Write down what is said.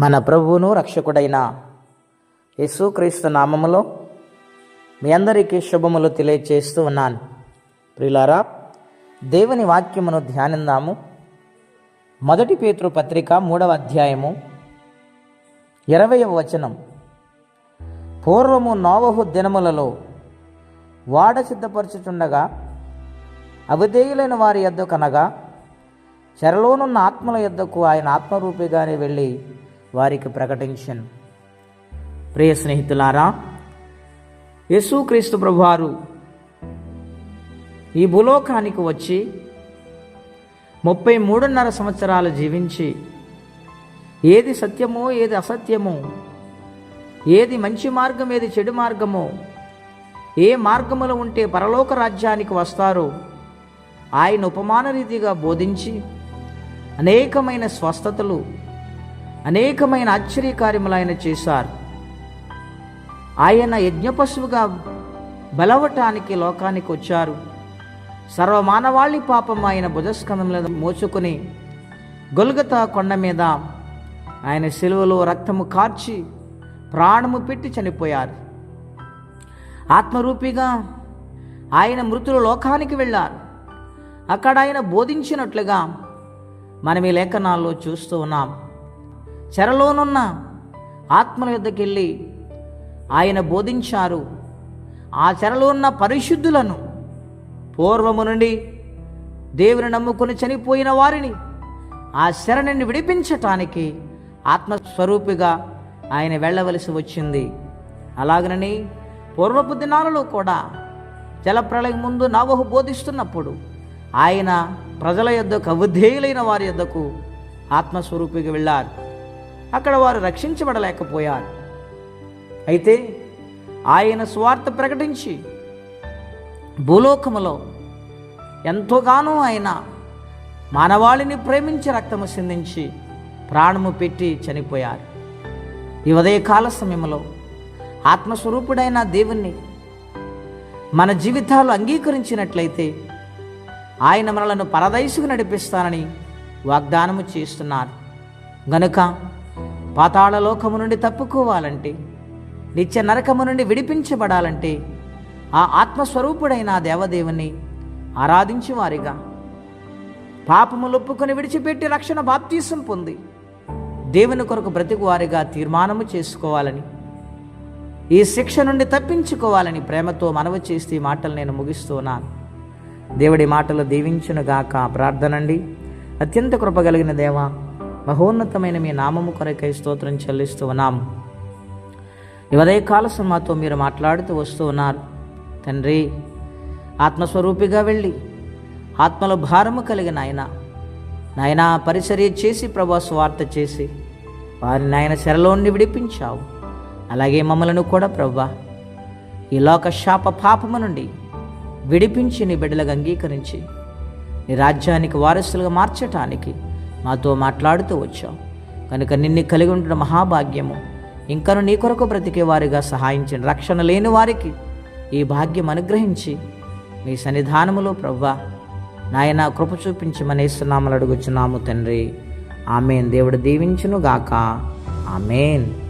మన ప్రభువును రక్షకుడైన యేసుక్రీస్తు నామములో మీ అందరికీ శుభములు తెలియచేస్తూ ఉన్నాను. ప్రిలారా దేవుని వాక్యమును ధ్యానిందాము. మొదటి పేతృ పత్రిక మూడవ అధ్యాయము ఇరవయవ వచనం. పూర్వము నోవహు దినములలో వాడ సిద్ధపరచుచుండగా అవిధేయులైన వారి యొద్దకనగా చెరలోనున్న ఆత్మల యొద్దకు ఆయన ఆత్మరూపిగానే వెళ్ళి వారికి ప్రకటించను. ప్రియ స్నేహితులారా యేసుక్రీస్తు ప్రభువారు ఈ భూలోకానికి వచ్చి ముప్పై మూడున్నర సంవత్సరాలు జీవించి ఏది సత్యమో ఏది అసత్యమో ఏది మంచి మార్గం ఏది చెడు మార్గమో ఏ మార్గములో ఉంటే పరలోక రాజ్యానికి వస్తారో ఆయన ఉపమాన రీతిగా బోధించి అనేకమైన స్వస్థతలు అనేకమైన ఆశ్చర్యకార్యములు ఆయన చేశారు. ఆయన యజ్ఞపశువుగా బలవటానికి లోకానికి వచ్చారు. సర్వమానవాళి పాపం ఆయన భుజస్కంధంలో మోచుకొని గొల్గతా కొండ మీద ఆయన సెలువలో రక్తము కార్చి ప్రాణము పెట్టి చనిపోయారు. ఆత్మరూపిగా ఆయన మృతులు లోకానికి వెళ్ళారు. అక్కడ ఆయన బోధించినట్లుగా మనం ఈ లేఖనాల్లో చూస్తూ ఉన్నాం. చెరలోనున్న ఆత్మల యొద్దకు వెళ్ళి ఆయన బోధించారు. ఆ చెరలో ఉన్న పరిశుద్ధులను పూర్వము నుండి దేవుని నమ్ముకుని చనిపోయిన వారిని ఆ శరణిని విడిపించటానికి ఆత్మస్వరూపిగా ఆయన వెళ్ళవలసి వచ్చింది. అలాగనని పూర్వపు దినాలలో కూడా జలప్రళయం ముందు నవహు బోధిస్తున్నప్పుడు ఆయన ప్రజల యొద్దకు అవధేయులైన వారి యొద్దకు ఆత్మస్వరూపిగా వెళ్ళారు. అక్కడ వారు రక్షించబడలేకపోయారు. అయితే ఆయన స్వార్థ ప్రకటించి భూలోకములో ఎంతోగానో ఆయన మానవాళిని ప్రేమించి రక్తము సిందించి ప్రాణము పెట్టి చనిపోయారు. ఈ ఉదయకాల సమయంలో ఆత్మస్వరూపుడైన దేవుణ్ణి మన జీవితాలు అంగీకరించినట్లయితే ఆయన మనలను పరదైసుకు నడిపిస్తానని వాగ్దానము చేస్తున్నారు. గనుక పాతాళ లోకము నుండి తప్పుకోవాలంటే నిత్య నరకము నుండి విడిపించబడాలంటే ఆ ఆత్మస్వరూపుడైన ఆ దేవదేవుని ఆరాధించి వారిగా పాపము లొప్పుకొని విడిచిపెట్టి రక్షణ బాప్తీసం పొంది దేవుని కొరకు బ్రతికు వారిగా తీర్మానము చేసుకోవాలని ఈ శిక్ష నుండి తప్పించుకోవాలని ప్రేమతో మనవి చేస్తే మాటలు నేను ముగిస్తున్నాను దేవుడి మాటలు దీవించునుగాక ప్రార్థనండి. అత్యంత కృపగలిగిన దేవ మహోన్నతమైన మీ నామము కొరకై స్తోత్రం చెల్లిస్తూ ఉన్నాము. ఈ ఉదయకాల మాతో మీరు మాట్లాడుతూ వస్తూ ఉన్నారు. తండ్రి ఆత్మస్వరూపిగా వెళ్ళి ఆత్మలో భారము కలిగిన ఆయన నాయన పరిచర్య చేసి ప్రభా స్వార్థ చేసి వారిని ఆయన శరలోని విడిపించావు. అలాగే మమ్మలను కూడా ప్రభా ఈ లోక శాప పాపము నుండి విడిపించి నీ బిడ్డలకు అంగీకరించి నీ రాజ్యానికి వారసులుగా మార్చటానికి మాతో మాట్లాడుతూ వచ్చావు. కనుక నిన్ను కలిగి ఉండడం మహాభాగ్యము ఇంకను నీ కొరకు బ్రతికే వారిగా సహాయించిన రక్షణ లేని వారికి ఈ భాగ్యం అనుగ్రహించి మీ సన్నిధానములో ప్రవ్వా నాయన కృప చూపించి మనేస్తున్నామని అడుగుచున్నాము తండ్రి. ఆమెన్. దేవుడు దీవించునుగాక. ఆమెన్.